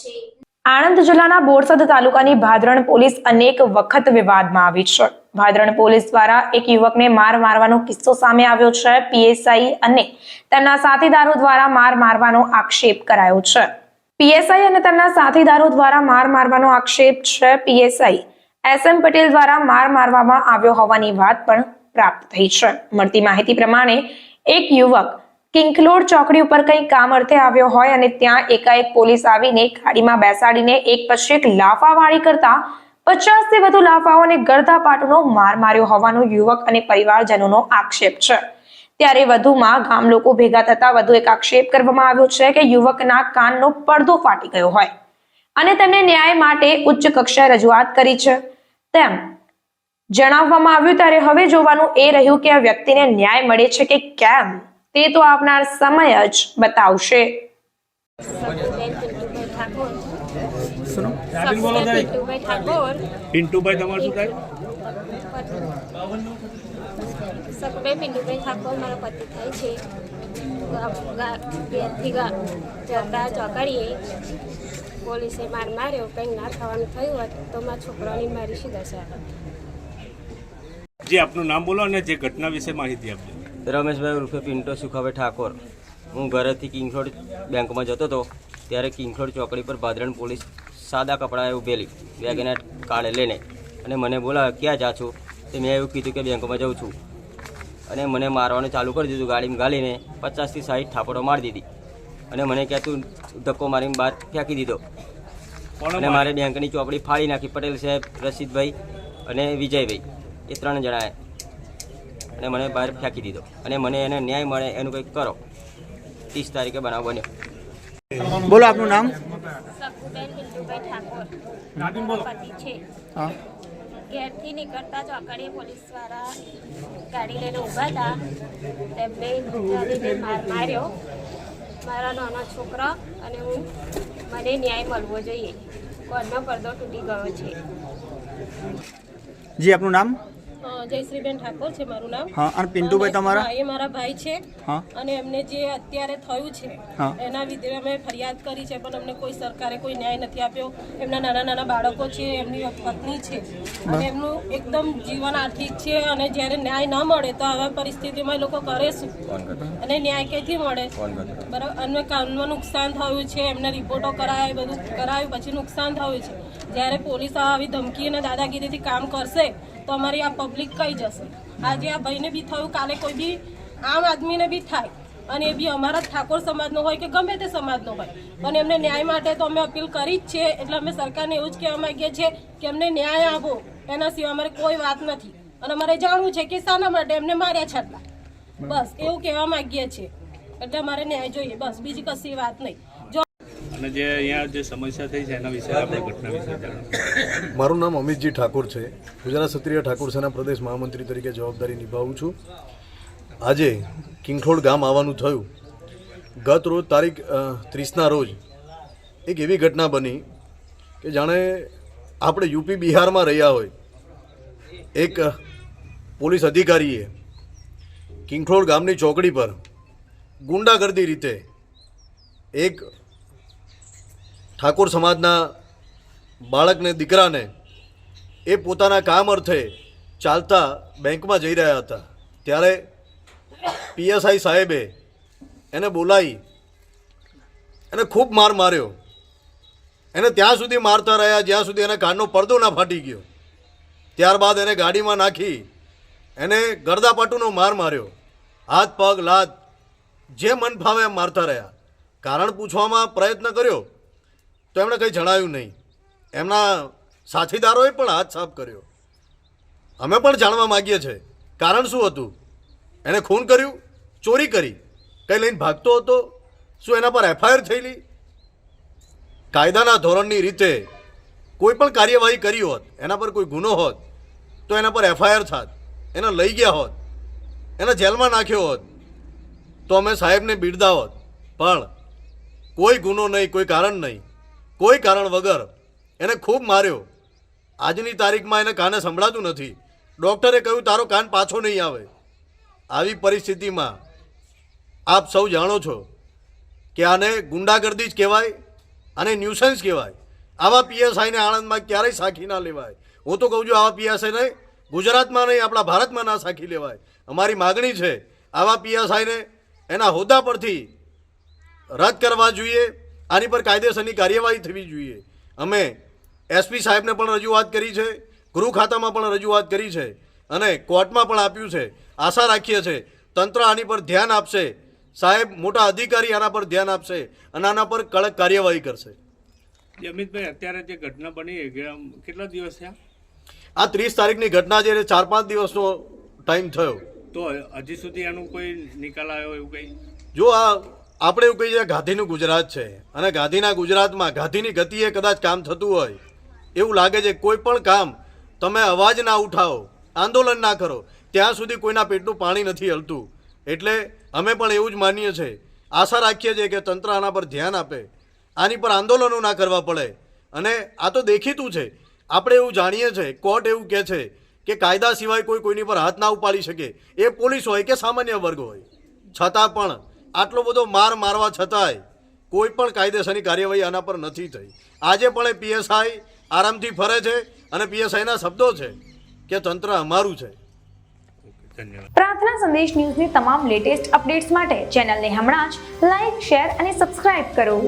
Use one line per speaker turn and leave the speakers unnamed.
છે.
આણંદ જિલ્લાના બોરસદ તાલુકાની ભાદરણ પોલીસ અનેક વખત વિવાદમાં આવી છે. ભાદરણ પોલીસ દ્વારા એક યુવકને માર મારવાનો કિસ્સો સામે આવ્યો છે. પીએસઆઈ અને તેમના સાથીદારો દ્વારા માર મારવાનો આક્ષેપ કરાયો છે. પીએસઆઈ અને તેમના સાથીદારો દ્વારા માર મારવાનો આક્ષેપ છે. પીએસઆઈ એસ એમ પટેલ દ્વારા માર મારવામાં આવ્યો હોવાની વાત પણ પ્રાપ્ત થઈ છે. મળતી માહિતી પ્રમાણે એક યુવક કિંકલોડ ચોકડી ઉપર કંઈ કામ અર્થે આવ્યો હોય અને ત્યાં એકાએક પોલીસ આવીને ગાડીમાં બેસાડીને એક પછી એક લાફાવાળી કરતા પચાસથી વધુ લાફાઓને ગરદા પાટુનો માર માર્યો હોવાનો યુવક અને પરિવારજનોનો આક્ષેપ છે. ત્યારે વધુમાં ગામ લોકો ભેગા થતા વધુ એક આક્ષેપ કરવામાં આવ્યો છે કે યુવકના કાનનો પડદો ફાટી ગયો હોય અને તેમને ન્યાય માટે ઉચ્ચ કક્ષાએ રજૂઆત કરી છે. તેમ જણાવવામાં આવ્યું, ત્યારે હવે જોવાનું એ રહ્યું કે આ વ્યક્તિને ન્યાય મળે છે કે કેમ? તે તો આવનાર સમય જ બતાવશે.
પિન્ટુભાઈ
તમારું શું થાય?
સખુબેન પિન્ટુભાઈ ઠાકોર મારા પતિ થાય છે. ગા- જતા ચોકડીએ. પોલીસે માર માર્યો કંઈ ના થવાનું થયું હોત તો મારા છોકરાની મારી શું દશા?
જે આપનું નામ બોલો અને જે ઘટના વિશે માહિતી આપજો.
રમેશભાઈ ઉર્ફે પિન્ટો સુખાભાઈ ઠાકોર. હું ઘરેથી કિંગફ્લોડ બેંકમાં જતો હતો ત્યારે કિંગફ્લોડ ચોકડી પર ભાદરણ પોલીસ સાદા કપડાએ ઊભેલી વેગેના કાળે લઈને અને મને બોલાવે ક્યાં જા છો? તો મેં એવું કીધું કે બેંકમાં જાઉં છું. અને મને મારવાનું ચાલુ કરી દીધું ગાડીમાં ગાલીને પચાસથી સાઠ થાપડો મારી દીધી. અને મને ક્યાં તું ધક્કો મારીને બહાર ફેંકી દીધો. અને મારે બેંકની ચોપડી ફાડી નાખી પટેલ સાહેબ રશીદભાઈ અને વિજયભાઈ એ ત્રણ જણાએ. અને મને બહાર ફેંકી દીધો. અને મને એને ન્યાય મળે એનું કંઈક કરો. ત્રીસ તારીખે બનાવ બન્યો.
બોલો આપનું નામ?
ઘેરથી નીકળતા ચોકડીએ પોલીસવાળા ગાડી લઈને ઊભા હતા. તેમને માર્યો. મારા નાના છોકરા અને હું મને ન્યાય મળવો જોઈએ. ઘરનો પડદો તૂટી ગયો છે.
જી આપનું નામ?
જયશ્રીબેન ઠાકોર છે મારું નામ.
હા અને પિન્ટુભાઈ તમારા?
એ મારા ભાઈ છે.
હા.
અને એમને જે અત્યારે થયું છે એના વિશે અમે ફરિયાદ કરી છે પણ અમને કોઈ સરકારે કોઈ ન્યાય નથી આપ્યો. એમના નાના નાના બાળકો છે એમની પત્ની છે. અને એમનું એકદમ જીવન આર્થિક છે અને જ્યારે ન્યાય ન મળે તો આવા પરિસ્થિતિમાં એ લોકો કરે શું? અને ન્યાય ક્યાંથી મળે? બરાબર અને કાનમાં નુકસાન થયું છે એમને રિપોર્ટો કરાય બધું કરાયું પછી નુકસાન થયું છે. જ્યારે પોલીસ આવી ધમકી અને દાદાગીરીથી કામ કરશે તો અમારી આ પબ્લિક કહી જશે? આજે આ ભાઈને બી થયું, કાલે કોઈ બી આમ આદમીને બી થાય. અને એ બી અમારા ઠાકોર સમાજનો હોય કે ગમે તે સમાજનો હોય. પણ એમને ન્યાય માટે તો અમે અપીલ કરી જ છે. એટલે અમે સરકારને એવું જ કહેવા માંગીએ છીએ કે અમને ન્યાય આપો. એના સિવાય અમારે કોઈ વાત નથી. અને અમારે જાણવું છે કે શાના માટે એમને માર્યા છે બસ, એવું કહેવા માંગીએ છીએ. એટલે અમારે ન્યાય જોઈએ. બસ, બીજી કશી વાત નહીં.
અને જે અહીંયા જે સમસ્યા થઈ છે, એના વિશે આપણે ઘટના વિશે જાણો
મારું નામ અમિતજી ઠાકોર છે. ગુજરાત ક્ષત્રિય ઠાકોર સેના પ્રદેશ મહામંત્રી તરીકે જવાબદારી નિભાવું છું. આજે કિંખોડ ગામ આવવાનું થયું. ગત રોજ તારીખ ત્રીસના રોજ એક એવી ઘટના બની કે જાણે આપણે યુપી બિહારમાં રહ્યા હોય. એક પોલીસ અધિકારીએ કિંખોડ ગામની ચોકડી પર ગુંડાગર્દી રીતે એક ઠાકોર સમાજના બાળકને, દીકરાને એ પોતાના કામ અર્થે ચાલતા બેંકમાં જઈ રહ્યા હતા. ત્યારે પીએસઆઈ સાહેબે એને બોલાવી એને ખૂબ માર માર્યો. એને ત્યાં સુધી મારતા રહ્યા, જ્યાં સુધી એના કાનનો પડદો ના ફાટી ગયો. ત્યારબાદ એને ગાડીમાં નાખી એને ગરદાપાટુનો માર માર્યો. હાથ, પગ, લાત જે મન ફાવે એમ મારતા રહ્યા. કારણ પૂછવામાં પ્રયત્ન કર્યો તો એમણે કંઈ જણાવ્યું નહીં. એમના સાથીદારોએ પણ હાથ સાફ કર્યો. અમે પણ જાણવા માગીએ છીએ. કારણ શું હતું? એણે ખૂન કર્યું, ચોરી કરી, કંઈ લઈને ભાગતો હતો, શું એના પર એફઆઈઆર થયેલી? કાયદાના ધોરણની રીતે કોઈ પણ કાર્યવાહી કરી હોત, એના પર કોઈ ગુનો હોત, તો એના પર એફઆઈઆર થાત, એને લઈ ગયા હોત, એને જેલમાં નાખ્યો હોત, તો અમે સાહેબને બિરદાવત. પણ કોઈ ગુનો નહીં, કોઈ કારણ નહીં. કોઈ કારણ વગર એને ખૂબ માર્યો. આજની તારીખમાં એને કાને સંભળાતું નથી. ડૉક્ટરે કહ્યું, તારો કાન પાછો નહીં આવે. આવી પરિસ્થિતિમાં આપ સૌ જાણો છો કે આને ગુંડાગર્દી જ કહેવાય અને ન્યુસન્સ કહેવાય. આવા પીએસઆઈને આણંદમાં ક્યારેય સાખી ના લેવાય. હું તો કહું છું, આવા પીએસઆઈને ગુજરાતમાં નહીં, આપણા ભારતમાં ના સાખી લેવાય. અમારી માગણી છે, આવા પીએસઆઈને એના હોદ્દા પરથી રદ કરવા જોઈએ. આની પર કાયદેસરની કાર્યવાહી થવી જોઈએ. અમે એસપી સાહેબને પણ રજૂઆત કરી છે ગૃહ ખાતામાં પણ રજૂઆત કરી છે અને કોર્ટમાં પણ આપ્યું છે. આશા રાખીએ છીએ તંત્ર આની પર ધ્યાન આપશે સાહેબ મોટા અધિકારી આના પર ધ્યાન આપશે અને આના પર કડક કાર્યવાહી કરશે.
અમિતભાઈ અત્યારે જે ઘટના બની કેટલા દિવસ થયા?
આ ત્રીસ તારીખની ઘટના છે ચાર પાંચ દિવસનો ટાઈમ થયો.
તો હજી સુધી એનું કોઈ નિકાલ આવ્યો એવું કંઈ?
જો આ આપણે એવું કહીએ ગાંધીનું ગુજરાત છે. અને ગાંધીના ગુજરાતમાં ગાંધીની ગતિએ કદાચ કામ થતું હોય. એવું લાગે છે કોઈ પણ કામ તમે અવાજ ના ઉઠાવો, આંદોલન ના કરો, ત્યાં સુધી કોઈના પેટનું પાણી નથી હલતું. એટલે અમે પણ એવું જ માનીએ છીએ આશા રાખીએ છીએ કે તંત્ર આના પર ધ્યાન આપે. આની પર આંદોલનો ના કરવા પડે. અને આ તો દેખીતું છે. આપણે એવું જાણીએ છીએ કોર્ટ એવું કહે છે કે કાયદા સિવાય કોઈ કોઈની પર હાથ ના ઉપાડી શકે. એ પોલીસ હોય કે સામાન્ય વર્ગ હોય. છતાં પણ આટલો બધો માર મારવા છતાંય કોઈ પણ કાયદેસરની કાર્યવાહી આના પર નથી થઈ. આજે પણ એ પીએસઆઈ આરામથી ફરે છે અને પીએસઆઈના શબ્દો છે કે તંત્ર અમારું છે.
પ્રાર્થના સંદેશ ન્યૂઝની તમામ લેટેસ્ટ અપડેટ્સ માટે ચેનલને હમણાં જ લાઇક શેર અને સબસ્ક્રાઇબ કરો.